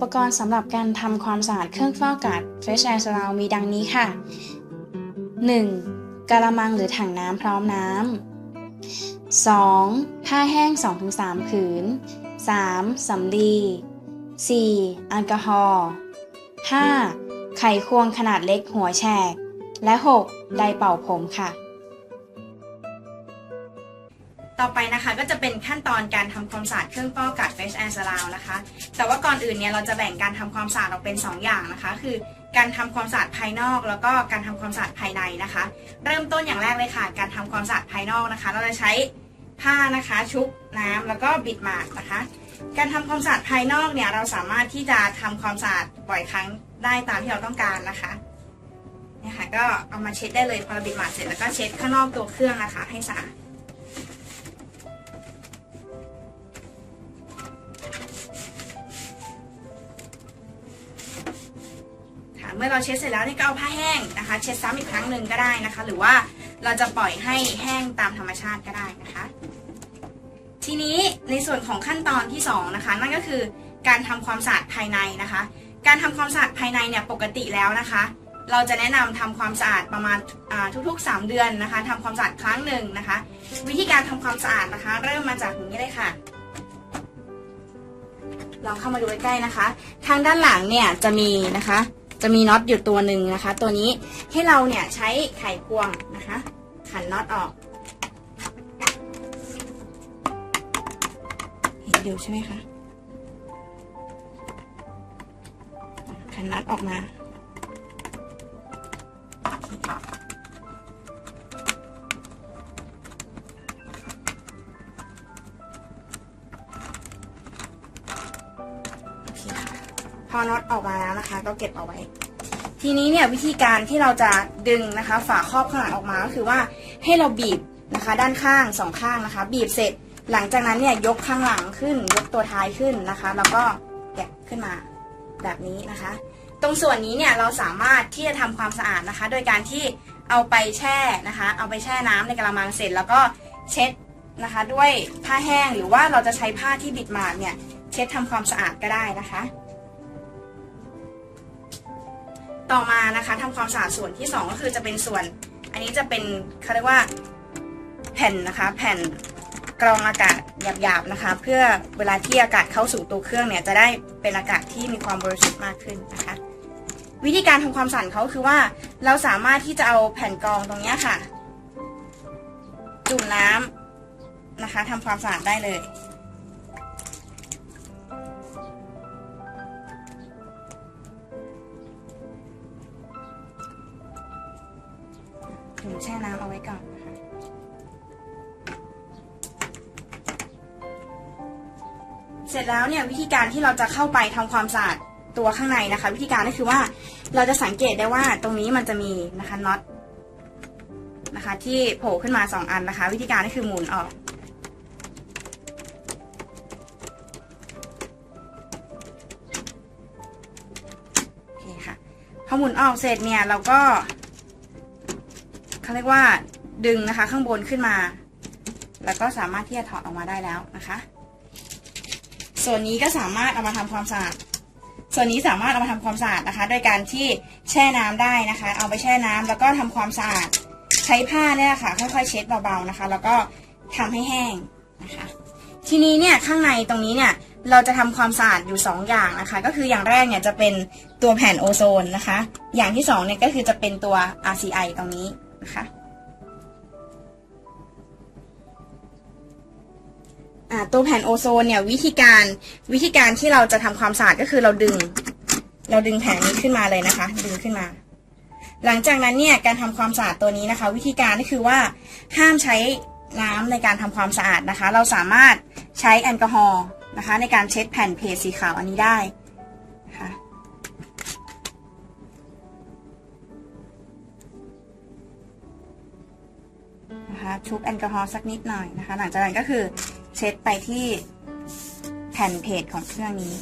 ปกรณ์สำหรับการทำความสะอาดเครื่องฟอกอากาศ Fresh Air Surround มีดังนี้ค่ะ 1. กระมังหรือถังน้ำพร้อมน้ำ 2. ผ้าแห้ง 2-3 ผืน 3. สำลี 4. แอลกอฮอล์ 5. ไขควงขนาดเล็กหัวแฉก และ 6. ไดเป่าผมค่ะ ต่อไปนะคะก็จะเป็นขั้นตอนการทำความสะอาดเครื่องฟอกอากาศ Fresh Air Surround นะคะ แต่ว่าก่อนอื่นเนี่ยเราจะแบ่งการทำความสะอาดออกเป็น 2 อย่างนะคะ คือการทำความสะอาดภายนอก แล้วก็การทำความสะอาดภายในนะคะ เริ่มต้นอย่างแรกเลยค่ะ การทำความสะอาดภายนอกนะคะ เราจะใช้ผ้านะคะชุบน้ำแล้วก็บิดหมาดนะคะ การทำความสะอาดภายนอกเนี่ยเราสามารถที่จะทำความสะอาดบ่อยครั้งได้ตามที่เราต้องการนะคะเนี่ยค่ะก็เอามาเช็ดได้เลยพอเราบิดหมาดเสร็จแล้วก็เช็ดข้างนอกตัวเครื่องนะคะ ให้สะอาด เมื่อเราเช็ดเสร็จแล้วนี่ก็เอาผ้าแห้งนะคะ เช็ดซ้ำอีกครั้งหนึ่งก็ได้นะคะ หรือว่าเราจะปล่อยให้แห้งตามธรรมชาติก็ได้นะคะ ทีนี้ในส่วนของขั้นตอนที่สองนะคะนั่นก็คือการทำความสะอาดภายในนะคะ การทำความสะอาดภายในเนี่ยปกติแล้วนะคะ เราจะแนะนำทำความสะอาดประมาณาทุกๆ 3 เดือนนะคะทำความสะอาดครั้งหนึ่งนะคะ วิธีการทำความสะอาดนะคะ เริ่มมาจากอย่างนี้เลยค่ะลองเข้ามาดูใกล้ๆนะคะ ทางด้านหลังเนี่ยจะมีนะคะ จะมีน็อตอยู่ตัวหนึ่งนะคะ ตัวนี้ให้เราเนี่ยใช้ไขควงนะคะ ขันน็อตออกเห็นอยู่ใช่ไหมคะขันน็อตออกมา พอน็อตออกมาแล้วนะคะ ก็เก็บเอาไว้ ทีนี้เนี่ยวิธีการที่เราจะดึงนะคะ ฝาครอบข้างหลังออกมาก็คือว่าให้เราบีบนะคะ ด้านข้างสองข้างนะคะ บีบเสร็จ หลังจากนั้นเนี่ยยกข้างหลังขึ้น ยกตัวท้ายขึ้นนะคะ แล้วก็แกะขึ้นมาแบบนี้นะคะ ตรงส่วนนี้เนี่ยเราสามารถที่จะทำความสะอาดนะคะ โดยการที่เอาไปแช่นะคะ เอาไปแช่น้ำในกระมังเสร็จ แล้วก็เช็ดนะคะ ด้วยผ้าแห้งหรือว่าเราจะใช้ผ้าที่บิดมาเนี่ย เช็ดทำความสะอาดก็ได้นะคะ ต่อมานะคะทำความสะอาดส่วนที่ 2 ก็คือจะเป็นส่วน อันนี้จะเป็นเขาเรียกว่าแผ่นนะคะ แผ่นกรองอากาศหยาบๆนะคะ เพื่อเวลาที่อากาศเข้าสู่ตัวเครื่องเนี่ยจะได้เป็นอากาศที่มีความบริสุทธิ์มากขึ้นนะคะ วิธีการทำความสะอาดเขาคือว่าเราสามารถที่จะเอาแผ่นกรองตรงเนี้ยค่ะ จุ่มน้ำนะคะทำความสะอาดได้เลย เสร็จแล้วเนี่ยวิธีการที่เราจะเข้าไปทำความสะอาดตัวข้างในนะคะ วิธีการก็คือว่าเราจะสังเกตได้ว่าตรงนี้มันจะมีนะคะน็อตนะคะ ที่โผล่ขึ้นมาสองอันนะคะ วิธีการก็คือหมุนออกโอเคค่ะพอหมุนออกเสร็จเนี่ยเราก็เขาเรียกว่าดึงนะคะข้างบนขึ้นมา แล้วก็สามารถที่จะถอดออกมาได้แล้วนะคะ ส่วนนี้ก็สามารถเอามาทำความสะอาด ส่วนนี้สามารถเอามาทำความสะอาดนะคะ โดยการที่แช่น้ำได้นะคะ เอาไปแช่น้ำแล้วก็ทำความสะอาด ใช้ผ้าเนี่ยค่ะ ค่อยๆเช็ดเบาๆนะคะ แล้วก็ทำให้แห้งนะคะ ทีนี้เนี่ยข้างในตรงนี้เนี่ยเราจะทำความสะอาดอยู่ 2 อย่างนะคะ ก็คืออย่างแรกเนี่ยจะเป็นตัวแผ่นโอโซนนะคะ อย่างที่2เนี่ยก็คือจะเป็นตัว RCI ตรงนี้นะคะ ตัวแผ่นโอโซนเนี่ยวิธีการวิธีการที่เราจะทำความสะอาดก็คือเราดึง เราดึงแผ่นนี้ขึ้นมาเลยนะคะ ดึงขึ้นมา หลังจากนั้นเนี่ยการทำความสะอาดตัวนี้นะคะ วิธีการก็คือว่าห้ามใช้น้ำในการทำความสะอาดนะคะ เราสามารถใช้แอลกอฮอล์นะคะ ในการเช็ดแผ่นเพจสีขาวอันนี้ได้คะนะคะชุบแอลกอฮอล์สักนิดหน่อยนะคะ หลังจากนั้นก็คือ เช็ดไปที่แผ่นเพจของเครื่องนี้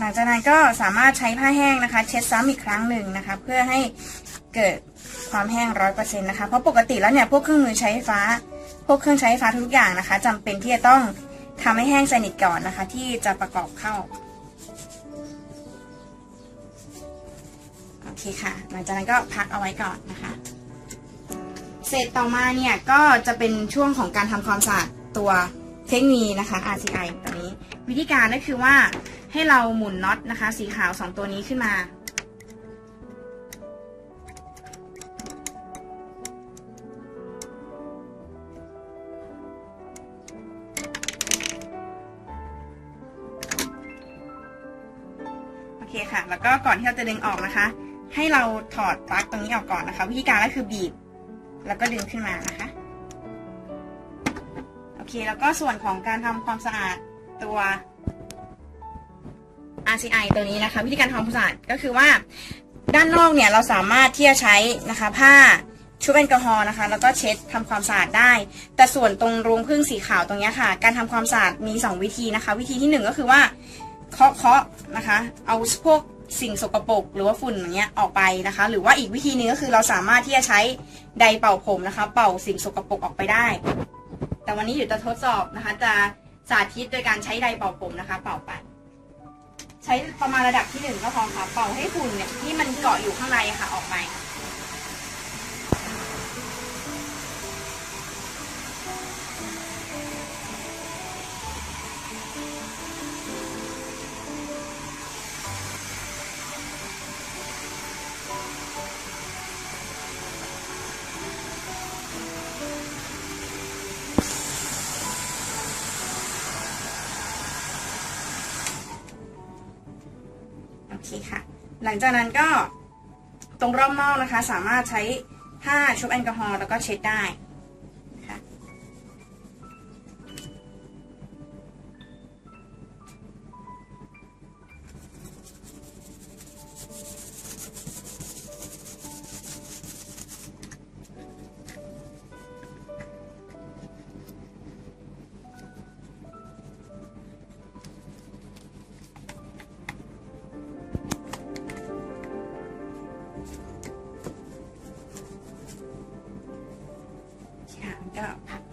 หลังจากนั้นก็สามารถใช้ผ้าแห้งนะคะ เช็ดซ้ำอีกครั้งหนึ่งนะคะ เพื่อให้ เกิดความแห้งร้อยเปอร์เซ็นต์นะคะ เพราะปกติแล้วเนี่ยพวกเครื่องมือใช้ไฟฟ้า พวกเครื่องใช้ไฟฟ้าทุกอย่างนะคะจำเป็นที่จะต้องทำให้แห้งสนิทก่อนนะคะ ที่จะประกอบเข้าโอเคค่ะ หลังจากนั้นก็พักเอาไว้ก่อนนะคะ เสร็จต่อมาเนี่ยก็จะเป็นช่วงของการทำความสะอาดตัวเทคนีนะคะ RCI ตัวนี้ วิธีการก็คือว่าให้เราหมุนน็อตนะคะ สีขาว 2 ตัวนี้ขึ้นมา ค่ะ แล้วก็ก่อนที่เราจะดึงออกนะคะ ให้เราถอดปลั๊กตรงนี้ออกก่อนนะคะ วิธีการก็คือบีบ แล้วก็ดึงขึ้นมานะคะ โอเค แล้วก็ส่วนของการทำความสะอาดตัว RCI ตัวนี้นะคะ วิธีการทำความสะอาดก็คือว่าด้านนอกเนี่ยเราสามารถที่จะใช้นะคะ ผ้าชุบแอลกอฮอล์นะคะ แล้วก็เช็ดทำความสะอาดได้ แต่ส่วนตรงรูพึ่งสีขาวตรงนี้ค่ะ การทำความสะอาดมี 2 วิธีนะคะ วิธีที่หนึ่งก็คือว่า เคาะเคาะนะคะ เอาพวกสิ่งสกปรกหรือว่าฝุ่นอย่างเงี้ยออกไปนะคะ หรือว่าอีกวิธีหนึงก็คือเราสามารถที่จะใช้ไดร์เป่าผมนะคะ เป่าสิ่งสกปรกออกไปได้ แต่วันนี้อยู่จะทดสอบนะคะ จะสาธิตโดยการใช้ไดร์เป่าผมนะคะ เป่าไปใช้ประมาณระดับที่หนึ่งก็พอค่ะ เป่าให้ฝุ่นเนี่ยที่มันเกาะอยู่ข้างในะค่ะออกไป อเคค่ะ หลังจากนั้นก็ตรงรอบนอกนะคะ สามารถใช้ผ้าชุบแอลกอฮอล์แล้วก็เช็ดได้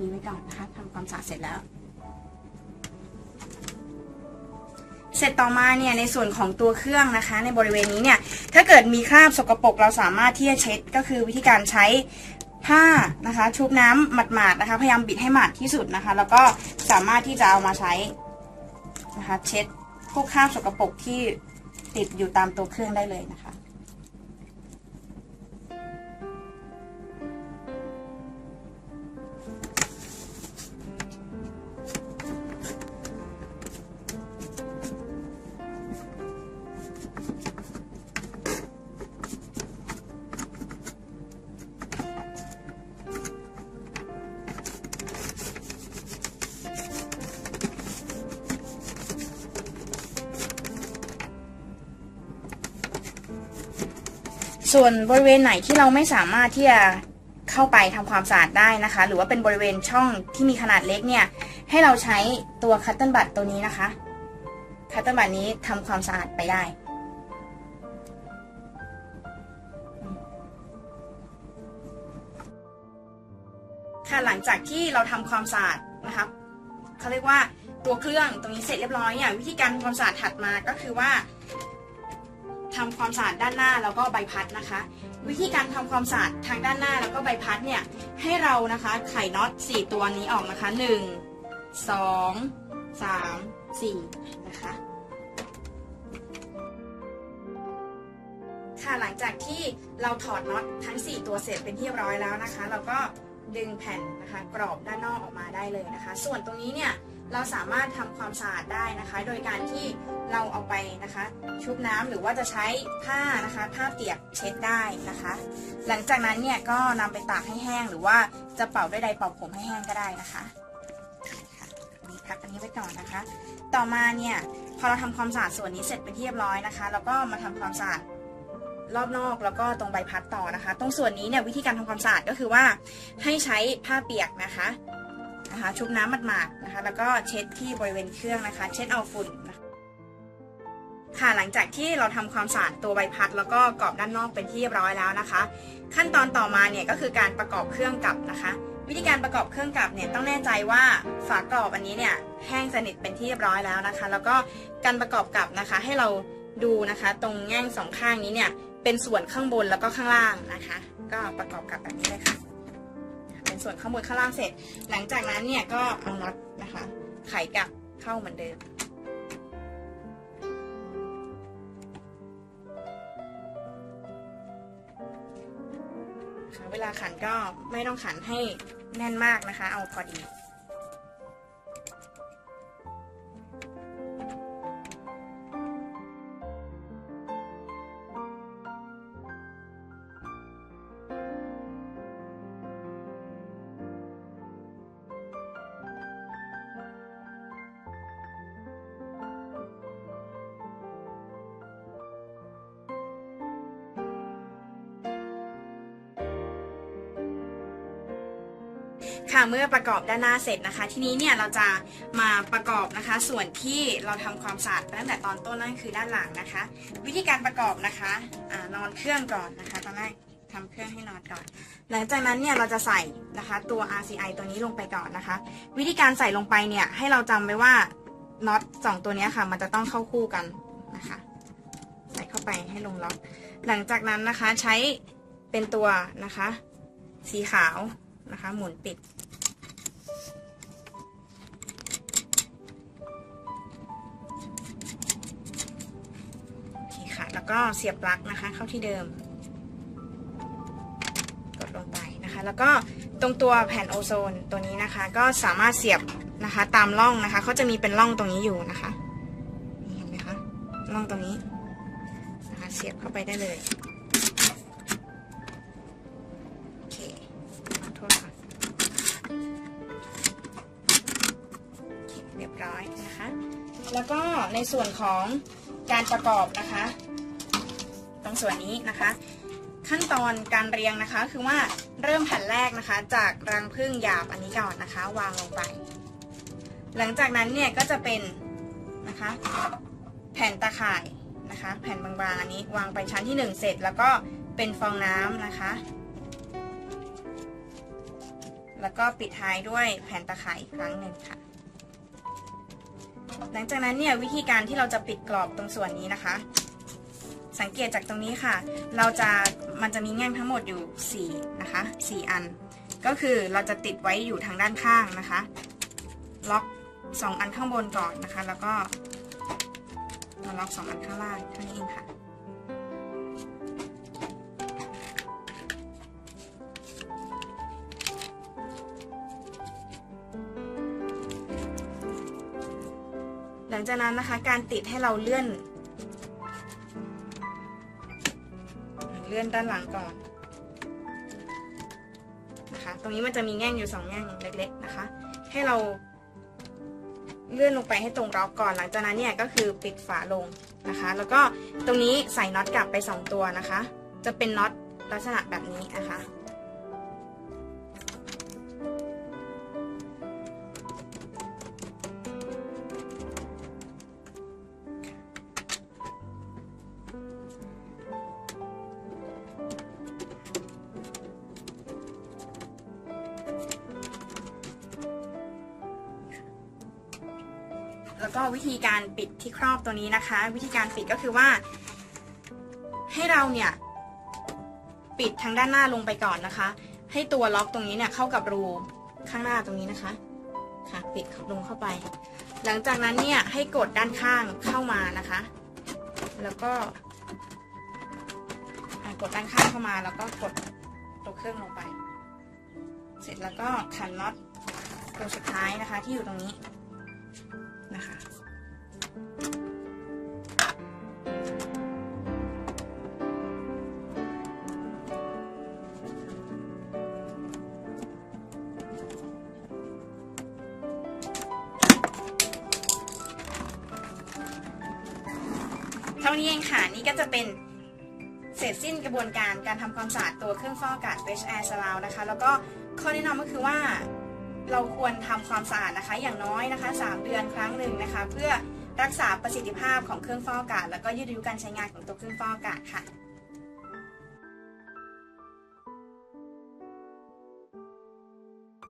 นี้ไว้ก่อนนะคะทำความสะอาดเสร็จแล้ว เสร็จต่อมาเนี่ยในส่วนของตัวเครื่องนะคะ ในบริเวณนี้เนี่ยถ้าเกิดมีคราบสกปรกเราสามารถที่จะเช็ดก็คือวิธีการใช้ผ้านะคะชุบน้ำหมาดๆนะคะ พยายามบิดให้หมาดที่สุดนะคะ แล้วก็สามารถที่จะเอามาใช้นะคะเช็ดพวกคราบสกปรกที่ติดอยู่ตามตัวเครื่องได้เลยนะคะ ส่วนบริเวณไหนที่เราไม่สามารถที่จะเข้าไปทำความสะอาดได้นะคะ หรือว่าเป็นบริเวณช่องที่มีขนาดเล็กเนี่ย ให้เราใช้ตัวคัตเติลบัตตัวนี้นะคะ คัตเติลบัตนี้ทำความสะอาดไปได้ ค่ะหลังจากที่เราทำความสะอาดนะคะเขาเรียกว่าตัวเครื่องตรงนี้เสร็จเรียบร้อยเนี่ยวิธีการทำความสะอาดถัดมาก็คือว่า ทำความสะอาดด้านหน้าแล้วก็ใบพัดนะคะ วิธีการทำความสะอาดทางด้านหน้าแล้วก็ใบพัดเนี่ยให้เรานะคะไขน็อต 4 ตัวนี้ออกนะคะ 1 2 3 4 นะคะค่ะหลังจากที่เราถอดน็อตทั้ง 4 ตัวเสร็จเป็นที่เรียบร้อยแล้วนะคะ เราก็ดึงแผ่นนะคะกรอบด้านนอกออกมาได้เลยนะคะ ส่วนตรงนี้เนี่ย เราสามารถทำความสะอาดได้นะคะ โดยการที่เราเอาไปนะคะ ชุบน้ำหรือว่าจะใช้ผ้านะคะผ้าเปียกเช็ดได้นะคะ หลังจากนั้นเนี่ยก็นำไปตากให้แห้ง หรือว่าจะเป่าด้วยไดร์เป่าผมให้แห้งก็ได้นะคะนนี้พักอันนี้ไว้ก่อนนะคะ ต่อมาเนี่ยพอเราทำความสะอาดส่วนนี้เสร็จเป็นที่เรียบร้อยนะคะแล้วก็มาทำความสะอาดรอบนอกแล้วก็ตรงใบพัดต่อนะคะ ตรงส่วนนี้เนี่ยวิธีการทำความสะอาดก็คือว่าให้ใช้ผ้าเปียกนะคะ นะคะชุบน้ำหมาดๆนะคะ แล้วก็เช็ดที่บริเวณเครื่องนะคะ เช็ดเอาฝุ่นนะคะค่ะหลังจากที่เราทำความสะอาดตัวใบพัด แล้วก็กรอบด้านนอกเป็นที่เรียบร้อยแล้วนะคะ ขั้นตอนต่อมาเนี่ยก็คือการประกอบเครื่องกลับนะคะ วิธีการประกอบเครื่องกลับเนี่ยต้องแน่ใจว่าฝากรอบอันนี้เนี่ยแห้งสนิทเป็นที่เรียบร้อยแล้วนะคะ แล้วก็การประกอบกลับนะคะ ให้เราดูนะคะ ตรงแง่งสองข้างนี้เนี่ยเป็นส่วนข้างบนแล้วก็ข้างล่างนะคะ ก็ประกอบกลับแบบนี้เลยค่ะ ส่วนข้างบนข้างล่างเสร็จ หลังจากนั้นเนี่ยก็เอาน็อตนะคะ ไขกลับเข้าเหมือนเดิมค่ะเวลาขันก็ไม่ต้องขันให้แน่นมากนะคะ เอาพอดี ค่ะเมื่อประกอบด้านหน้าเสร็จนะคะ ทีนี้เนี่ยเราจะมาประกอบนะคะ ส่วนที่เราทำความสะอาดตั้งแต่ตอนต้นนั่นคือด้านหลังนะคะ วิธีการประกอบนะคะอนอนเครื่องก่อนนะคะ ตอนแรกทำเครื่องให้นอนก่อน หลังจากนั้นเนี่ยเราจะใส่นะคะตัว RCI ตัวนี้ลงไปก่อนนะคะ วิธีการใส่ลงไปเนี่ยให้เราจำไว้ว่าน็อตสองตัวนี้ค่ะ มันจะต้องเข้าคู่กันนะคะ ใส่เข้าไปให้ลงล็อก หลังจากนั้นนะคะใช้เป็นตัวนะคะ สีขาว นะคะ หมุนปิด โอเคค่ะ แล้วก็เสียบปลั๊กนะคะ เข้าที่เดิม กดลงไปนะคะ แล้วก็ตรงตัวแผ่นโอโซนตัวนี้นะคะ ก็สามารถเสียบนะคะตามร่องนะคะเขาจะมีเป็นร่องตรงนี้อยู่นะคะเห็นไหมคะร่องตรงนี้นะคะเสียบเข้าไปได้เลย แล้วก็ในส่วนของการประกอบนะคะ ตรงส่วนนี้นะคะ ขั้นตอนการเรียงนะคะ คือว่าเริ่มแผ่นแรกนะคะ จากรังผึ้งหยาบอันนี้ก่อนนะคะ วางลงไป หลังจากนั้นเนี่ยก็จะเป็นนะคะ แผ่นตาข่ายนะคะ แผ่นบางๆอันนี้วางไปชั้นที่หนึ่งเสร็จ แล้วก็เป็นฟองน้ำนะคะ แล้วก็ปิดท้ายด้วยแผ่นตะข่ายอีกครั้งหนึ่งค่ะ หลังจากนั้นเนี่ยวิธีการที่เราจะปิดกรอบตรงส่วนนี้นะคะ สังเกตจากตรงนี้ค่ะ เราจะมันจะมีแง่งทั้งหมดอยู่4นะคะ4อัน ก็คือเราจะติดไว้อยู่ทางด้านข้างนะคะ ล็อก 2 อันข้างบนก่อนนะคะ แล้วก็มาล็อก 2 อันข้างล่างเท่านี้เองค่ะ งจากนั้นนะคะการติดให้เราเลื่อน เลื่อนด้านหลังก่อนนะคะ ตรงนี้มันจะมีแง่งอยู่สองแง่งเล็ก ๆนะคะ ให้เราเลื่อนลงไปให้ตรงล็อกก่อน หลังจากนั้นเนี่ยก็คือปิดฝาลงนะคะ แล้วก็ตรงนี้ใส่น็อตกลับไปสองตัวนะคะ จะเป็นน็อตลักษณะแบบนี้นะคะ ก็วิธีการปิดที่ครอบตัวนี้นะคะ วิธีการปิดก็คือว่า ให้เราเนี่ยปิดทางด้านหน้าลงไปก่อนนะคะ ให้ตัวล็อกตรงนี้เนี่ยเข้ากับรูข้างหน้าตรงนี้นะคะ ค่ะปิดลงเข้าไป หลังจากนั้นเนี่ยให้กดด้านข้างเข้ามานะคะ แล้วก็กดด้านข้างเข้ามาแล้วก็กดตัวเครื่องลงไป เสร็จแล้วก็ขันน็อตตัวสุดท้ายนะคะ ที่อยู่ตรงนี้ เท่านี้เองค่ะ นี่ก็จะเป็นเสร็จสิ้นกระบวนการการทำความสะอาดตัวเครื่องฟอกอากาศ Fresh Air Surround นะคะ แล้วก็ข้อแนะนำก็คือว่าเราควรทำความสะอาดนะคะ อย่างน้อยนะคะ 3 เดือนครั้งหนึ่งนะคะ เพื่อ รักษาประสิทธิภาพของเครื่องฟอกอากาศ แล้วก็ยืดอายุการใช้งานของตัวเครื่องฟอกอากาศค่ะ